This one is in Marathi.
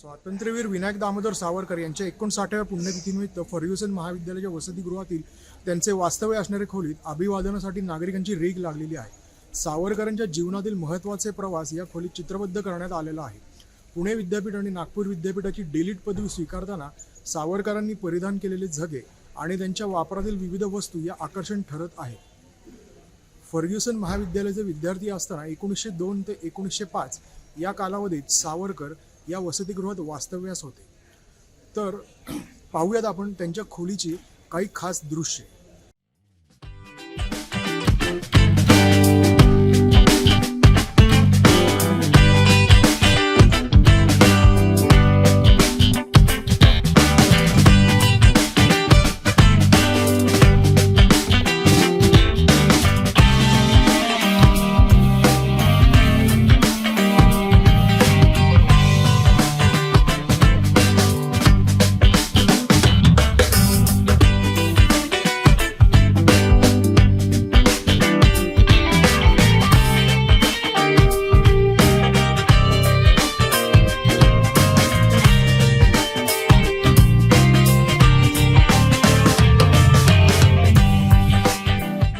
स्वातंत्र्यवीर विनायक दामोदर सावरकर यांच्या एकोणसाठाव्या पुण्यतिथीनिमित्त फर्ग्युसन महाविद्यालयाच्या वसतिगृहातील त्यांचे वास्तव्य असणारे खोलीत अभिवादनासाठी नागरिकांची रीग लागलेली आहे. सावरकरांच्या जीवनातील महत्त्वाचे प्रवास या खोलीत चित्रबद्ध करण्यात आलेला आहे. पुणे विद्यापीठ आणि नागपूर विद्यापीठाची डिलीट पदवी स्वीकारताना सावरकरांनी परिधान केलेले झगे आणि त्यांच्या वापरातील विविध वस्तू या आकर्षण ठरत आहे. फर्ग्युसन महाविद्यालयाचे विद्यार्थी असताना एकोणीसशे दोन ते एकोणीसशे पाच या कालावधीत सावरकर या वसतिगृहात वास्तव्यास होते. तर पाहूयात आपण त्यांच्या खोलीची काही खास दृश्ये.